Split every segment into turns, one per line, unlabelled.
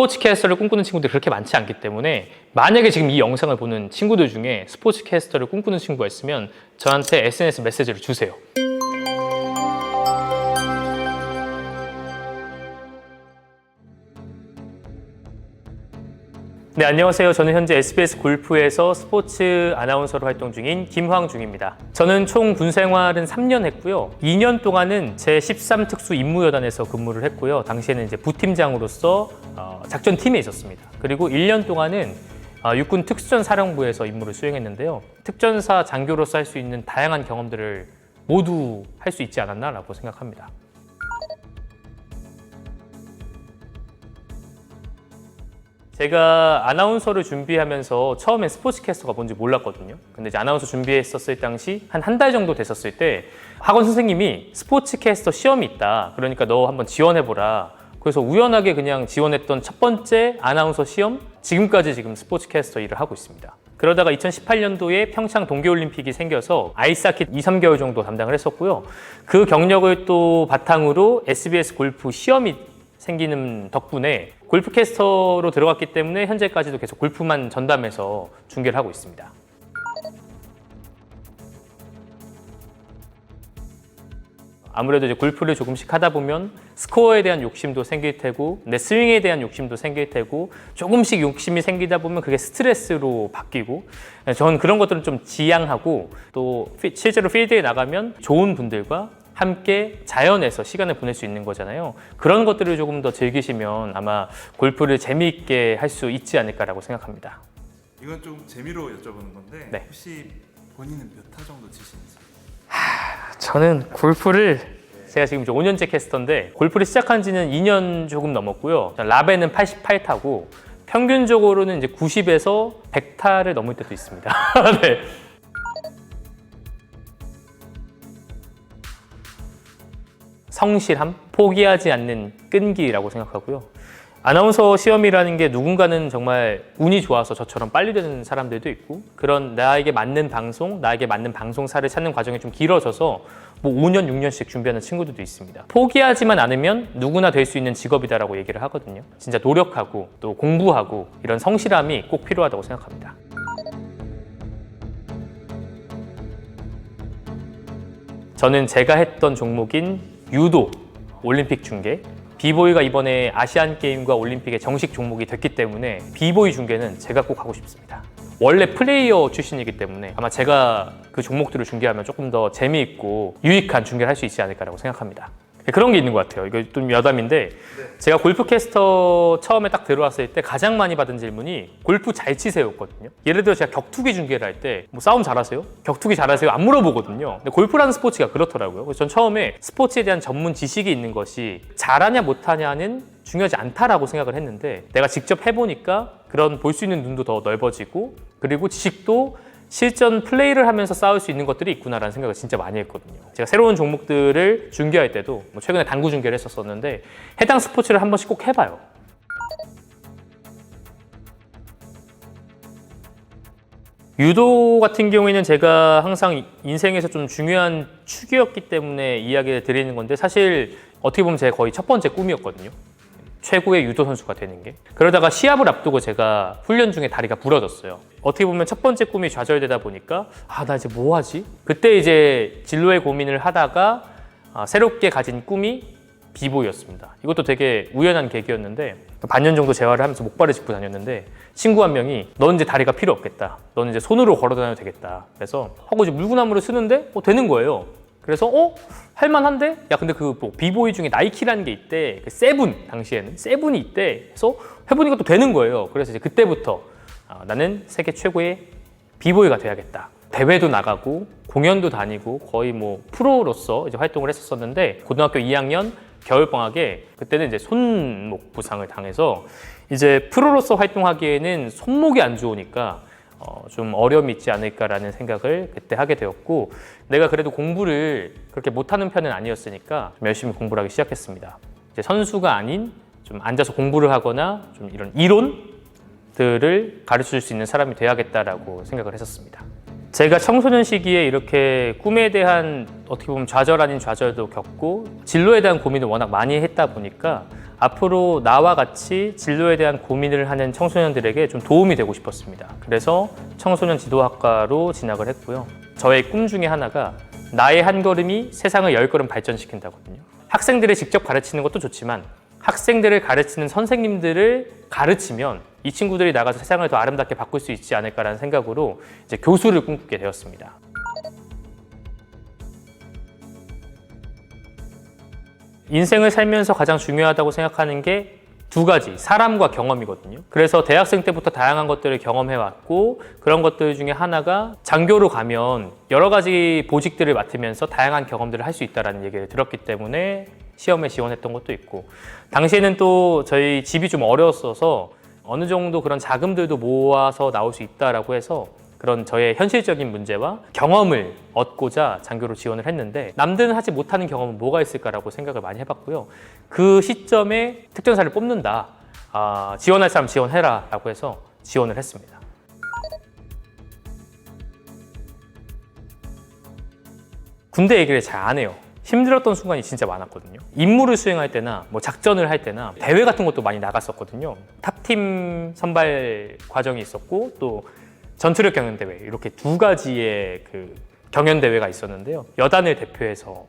스포츠캐스터를 꿈꾸는 친구들이 그렇게 많지 않기 때문에 만약에 지금 이 영상을 보는 친구들 중에 스포츠캐스터를 꿈꾸는 친구가 있으면 저한테 SNS 메시지를 주세요. 네, 안녕하세요. 저는 현재 SBS 골프에서 스포츠 아나운서로 활동 중인 김황중입니다. 저는 총 군 생활은 3년 했고요. 2년 동안은 제13 특수 임무여단에서 근무를 했고요. 당시에는 이제 부팀장으로서 어, 작전팀에 있었습니다. 그리고 1년 동안은 어, 육군 특수전 사령부에서 임무를 수행했는데요. 특전사 장교로서 할 수 있는 다양한 경험들을 모두 할 수 있지 않았나라고 생각합니다. 제가 아나운서를 준비하면서 처음엔 스포츠캐스터가 뭔지 몰랐거든요. 근데 이제 아나운서 준비했었을 당시 한 한 달 정도 됐었을 때 학원 선생님이 스포츠캐스터 시험이 있다. 그러니까 너 한번 지원해보라. 그래서 우연하게 그냥 지원했던 첫 번째 아나운서 시험, 지금까지 지금 스포츠캐스터 일을 하고 있습니다. 그러다가 2018년도에 평창 동계올림픽이 생겨서 아이스하키 2, 3개월 정도 담당을 했었고요. 그 경력을 또 바탕으로 SBS 골프 시험이 생기는 덕분에 골프캐스터로 들어갔기 때문에 현재까지도 계속 골프만 전담해서 중계를 하고 있습니다. 아무래도 이제 골프를 조금씩 하다 보면 스코어에 대한 욕심도 생길 테고 내 스윙에 대한 욕심도 생길 테고 조금씩 욕심이 생기다 보면 그게 스트레스로 바뀌고 저는 그런 것들은 좀 지양하고 또 피- 실제로 필드에 나가면 좋은 분들과 함께 자연에서 시간을 보낼 수 있는 거잖아요. 그런 것들을 조금 더 즐기시면 아마 골프를 재미있게 할 수 있지 않을까라고 생각합니다.
이건 좀 재미로 여쭤보는 건데
네.
혹시 본인은 몇 타 정도 치시는지?
저는 골프를 제가 지금 이제 5년째 캐스터인데 골프를 시작한 지는 2년 조금 넘었고요. 라베는 88타고 평균적으로는 이제 90에서 100타를 넘을 때도 있습니다. 네. 성실함, 포기하지 않는 끈기라고 생각하고요. 아나운서 시험이라는 게 누군가는 정말 운이 좋아서 저처럼 빨리 되는 사람들도 있고 그런 나에게 맞는 방송, 나에게 맞는 방송사를 찾는 과정이 좀 길어져서 뭐 5년, 6년씩 준비하는 친구들도 있습니다. 포기하지만 않으면 누구나 될 수 있는 직업이다라고 얘기를 하거든요. 진짜 노력하고 또 공부하고 이런 성실함이 꼭 필요하다고 생각합니다. 저는 제가 했던 종목인 유도 올림픽 중계 비보이가 이번에 아시안 게임과 올림픽의 정식 종목이 됐기 때문에 비보이 중계는 제가 꼭 하고 싶습니다. 원래 플레이어 출신이기 때문에 아마 제가 그 종목들을 중계하면 조금 더 재미있고 유익한 중계를 할 수 있지 않을까라고 생각합니다. 그런 게 있는 것 같아요. 이거 좀 여담인데 제가 골프 캐스터 처음에 딱 들어왔을 때 가장 많이 받은 질문이 골프 잘 치세요였거든요. 예를 들어 제가 격투기 중계를 할 때 뭐 싸움 잘하세요? 격투기 잘하세요? 안 물어보거든요. 근데 골프라는 스포츠가 그렇더라고요. 그래서 전 처음에 스포츠에 대한 전문 지식이 있는 것이 잘하냐 못하냐는 중요하지 않다라고 생각을 했는데 내가 직접 해보니까 그런 볼 수 있는 눈도 더 넓어지고 그리고 지식도 실전 플레이를 하면서 쌓을 수 있는 것들이 있구나라는 생각을 진짜 많이 했거든요. 제가 새로운 종목들을 중계할 때도 뭐 최근에 당구 중계를 했었었는데 해당 스포츠를 한 번씩 꼭 해봐요. 유도 같은 경우에는 제가 항상 인생에서 좀 중요한 축이었기 때문에 이야기를 드리는 건데 사실 어떻게 보면 제 거의 첫 번째 꿈이었거든요. 최고의 유도 선수가 되는 게. 그러다가 시합을 앞두고 제가 훈련 중에 다리가 부러졌어요. 어떻게 보면 첫 번째 꿈이 좌절되다 보니까 아 나 이제 뭐 하지? 그때 이제 진로의 고민을 하다가 아, 새롭게 가진 꿈이 비보이였습니다. 이것도 되게 우연한 계기였는데 반년 정도 재활을 하면서 목발을 짚고 다녔는데 친구 한 명이 넌 이제 다리가 필요 없겠다. 넌 이제 손으로 걸어 다녀도 되겠다. 그래서 하고 이제 물구나무를 쓰는데 어, 되는 거예요 그래서 어? 할만한데? 야 근데 그 뭐 비보이 중에 나이키라는 게 있대. 그 세븐 당시에는. 세븐이 있대. 해서 해보니까 또 되는 거예요. 그래서 이제 그때부터 아, 나는 세계 최고의 비보이가 돼야겠다. 대회도 나가고 공연도 다니고 거의 뭐 프로로서 이제 활동을 했었었는데 고등학교 2학년 겨울 방학에 그때는 이제 손목 부상을 당해서 이제 프로로서 활동하기에는 손목이 안 좋으니까 어, 좀 어려움이 있지 않을까라는 생각을 그때 하게 되었고 내가 그래도 공부를 그렇게 못하는 편은 아니었으니까 좀 열심히 공부를 하기 시작했습니다. 이제 선수가 아닌 좀 앉아서 공부를 하거나 좀 이런 이론들을 가르쳐 줄 수 있는 사람이 돼야겠다라고 생각을 했었습니다. 제가 청소년 시기에 이렇게 꿈에 대한 어떻게 보면 좌절 아닌 좌절도 겪고 진로에 대한 고민을 워낙 많이 했다 보니까 앞으로 나와 같이 진로에 대한 고민을 하는 청소년들에게 좀 도움이 되고 싶었습니다. 그래서 청소년 지도학과로 진학을 했고요. 저의 꿈 중에 하나가 나의 한 걸음이 세상을 열 걸음 발전시킨다거든요. 학생들을 직접 가르치는 것도 좋지만 학생들을 가르치는 선생님들을 가르치면 이 친구들이 나가서 세상을 더 아름답게 바꿀 수 있지 않을까라는 생각으로 이제 교수를 꿈꾸게 되었습니다. 인생을 살면서 가장 중요하다고 생각하는 게 두 가지, 사람과 경험이거든요. 그래서 대학생 때부터 다양한 것들을 경험해 왔고 그런 것들 중에 하나가 장교로 가면 여러 가지 보직들을 맡으면서 다양한 경험들을 할 수 있다라는 얘기를 들었기 때문에 시험에 지원했던 것도 있고 당시에는 또 저희 집이 좀 어려웠어서 어느 정도 그런 자금들도 모아서 나올 수 있다라고 해서 그런 저의 현실적인 문제와 경험을 얻고자 장교로 지원을 했는데 남들은 하지 못하는 경험은 뭐가 있을까라고 생각을 많이 해봤고요. 그 시점에 특전사를 뽑는다. 아, 지원할 사람 지원해라 라고 해서 지원을 했습니다. 군대 얘기를 잘 안 해요. 힘들었던 순간이 진짜 많았거든요. 임무를 수행할 때나 뭐 작전을 할 때나 대회 같은 것도 많이 나갔었거든요. 탑팀 선발 과정이 있었고 또 전투력 경연 대회 이렇게 두 가지의 그 경연 대회가 있었는데요. 여단을 대표해서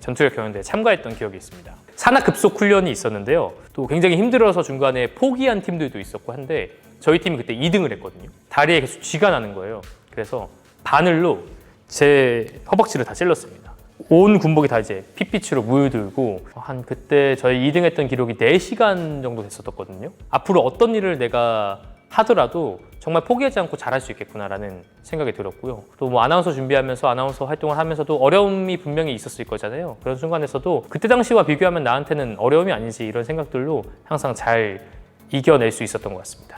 전투력 경연 대회 참가했던 기억이 있습니다. 산악 급속 훈련이 있었는데요. 또 굉장히 힘들어서 중간에 포기한 팀들도 있었고 한데 저희 팀이 그때 2등을 했거든요. 다리에 계속 쥐가 나는 거예요. 그래서 바늘로 제 허벅지를 다 찔렀습니다. 온 군복이 다 이제 핏빛으로 물들고 한 그때 저희 2등 했던 기록이 4시간 정도 됐었거든요. 앞으로 어떤 일을 내가 하더라도 정말 포기하지 않고 잘할 수 있겠구나라는 생각이 들었고요. 또 뭐 아나운서 준비하면서 아나운서 활동을 하면서도 어려움이 분명히 있었을 거잖아요. 그런 순간에서도 그때 당시와 비교하면 나한테는 어려움이 아니지 이런 생각들로 항상 잘 이겨낼 수 있었던 것 같습니다.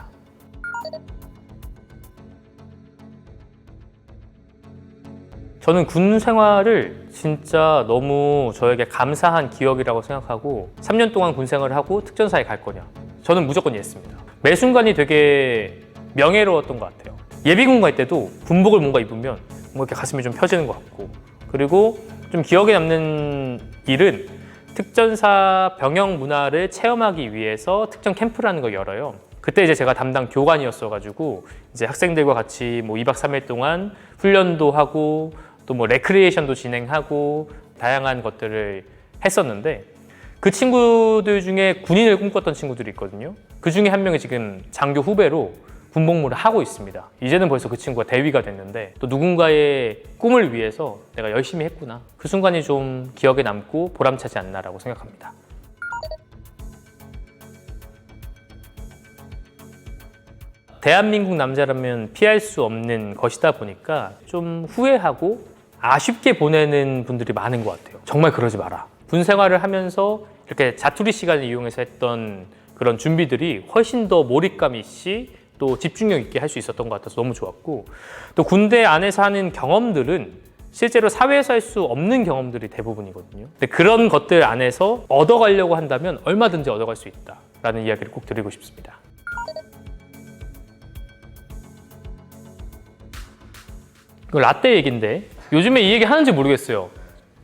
저는 군 생활을 진짜 너무 저에게 감사한 기억이라고 생각하고 3년 동안 군 생활을 하고 특전사에 갈 거냐. 저는 무조건 예습니다. 매 순간이 되게 명예로웠던 것 같아요. 예비군 갈 때도 군복을 뭔가 입으면 뭐 이렇게 가슴이 좀 펴지는 것 같고. 그리고 좀 기억에 남는 일은 특전사 병영 문화를 체험하기 위해서 특전 캠프라는 걸 열어요. 그때 이제 제가 담당 교관이었어가지고 이제 학생들과 같이 뭐 2박 3일 동안 훈련도 하고 또 뭐 레크리에이션도 진행하고 다양한 것들을 했었는데 그 친구들 중에 군인을 꿈꿨던 친구들이 있거든요. 그 중에 한 명이 지금 장교 후배로 군복무를 하고 있습니다. 이제는 벌써 그 친구가 대위가 됐는데 또 누군가의 꿈을 위해서 내가 열심히 했구나. 그 순간이 좀 기억에 남고 보람차지 않나라고 생각합니다. 대한민국 남자라면 피할 수 없는 것이다 보니까 좀 후회하고 아쉽게 보내는 분들이 많은 것 같아요. 정말 그러지 마라. 군 생활을 하면서 이렇게 자투리 시간을 이용해서 했던 그런 준비들이 훨씬 더 몰입감 있이 또 집중력 있게 할 수 있었던 것 같아서 너무 좋았고 또 군대 안에서 하는 경험들은 실제로 사회에서 할 수 없는 경험들이 대부분이거든요. 근데 그런 것들 안에서 얻어가려고 한다면 얼마든지 얻어갈 수 있다라는 이야기를 꼭 드리고 싶습니다. 라떼 얘기인데 요즘에 이 얘기 하는지 모르겠어요.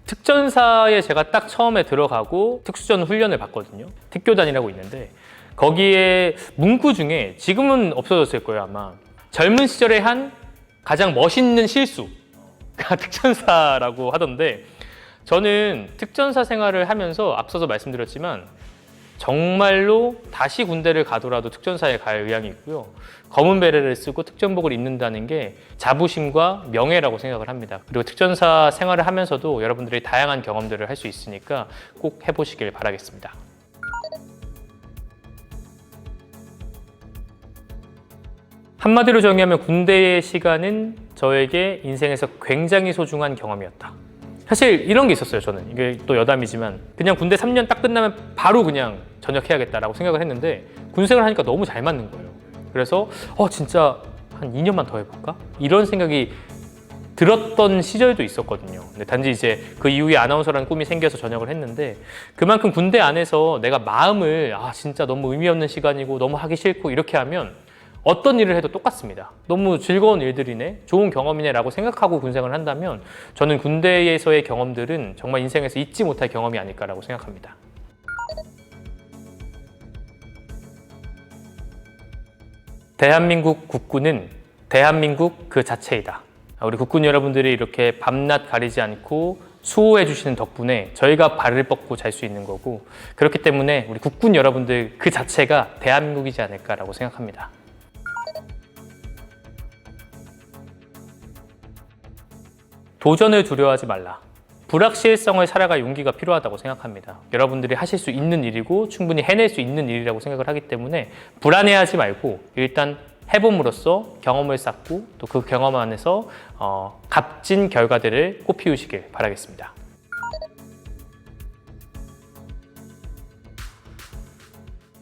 특전사에 제가 딱 처음에 들어가고 특수전 훈련을 받거든요. 특교단이라고 있는데 거기에 문구 중에 지금은 없어졌을 거예요 아마 젊은 시절에 한 가장 멋있는 실수가 특전사라고 하던데 저는 특전사 생활을 하면서 앞서서 말씀드렸지만 정말로 다시 군대를 가더라도 특전사에 갈 의향이 있고요. 검은 베레를 쓰고 특전복을 입는다는 게 자부심과 명예라고 생각을 합니다. 그리고 특전사 생활을 하면서도 여러분들이 다양한 경험들을 할 수 있으니까 꼭 해보시길 바라겠습니다. 한마디로 정의하면 군대의 시간은 저에게 인생에서 굉장히 소중한 경험이었다. 사실 이런 게 있었어요, 저는. 이게 또 여담이지만 그냥 군대 3년 딱 끝나면 바로 그냥 전역해야겠다라고 생각을 했는데 군생활 하니까 너무 잘 맞는 거예요. 그래서 어 진짜 한 2년만 더 해볼까? 이런 생각이 들었던 시절도 있었거든요. 근데 단지 이제 그 이후에 아나운서라는 꿈이 생겨서 전역을 했는데 그만큼 군대 안에서 내가 마음을 아 진짜 너무 의미 없는 시간이고 너무 하기 싫고 이렇게 하면 어떤 일을 해도 똑같습니다. 너무 즐거운 일들이네, 좋은 경험이네라고 생각하고 군생을 한다면 저는 군대에서의 경험들은 정말 인생에서 잊지 못할 경험이 아닐까라고 생각합니다. 대한민국 국군은 대한민국 그 자체이다. 우리 국군 여러분들이 이렇게 밤낮 가리지 않고 수호해 주시는 덕분에 저희가 발을 뻗고 잘 수 있는 거고 그렇기 때문에 우리 국군 여러분들 그 자체가 대한민국이지 않을까라고 생각합니다. 도전을 두려워하지 말라. 불확실성을 살아갈 용기가 필요하다고 생각합니다. 여러분들이 하실 수 있는 일이고 충분히 해낼 수 있는 일이라고 생각을 하기 때문에 불안해하지 말고 일단 해봄으로써 경험을 쌓고 또 그 경험 안에서 어, 값진 결과들을 꽃피우시길 바라겠습니다.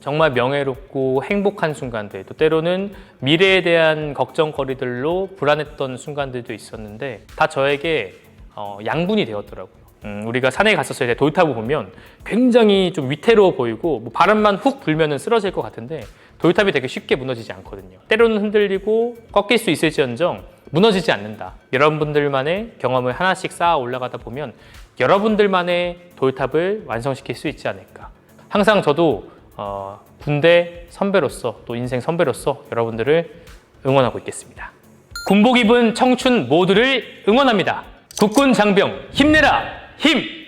정말 명예롭고 행복한 순간들, 또 때로는 미래에 대한 걱정거리들로 불안했던 순간들도 있었는데 다 저에게 어, 양분이 되었더라고요. 음, 우리가 산에 갔었을 때 돌탑을 보면 굉장히 좀 위태로워 보이고 뭐 바람만 훅 불면은 쓰러질 것 같은데 돌탑이 되게 쉽게 무너지지 않거든요. 때로는 흔들리고 꺾일 수 있을지언정 무너지지 않는다. 여러분들만의 경험을 하나씩 쌓아 올라가다 보면 여러분들만의 돌탑을 완성시킬 수 있지 않을까. 항상 저도 어, 군대 선배로서 또 인생 선배로서 여러분들을 응원하고 있겠습니다. 군복 입은 청춘 모두를 응원합니다. 국군 장병 힘내라 힘!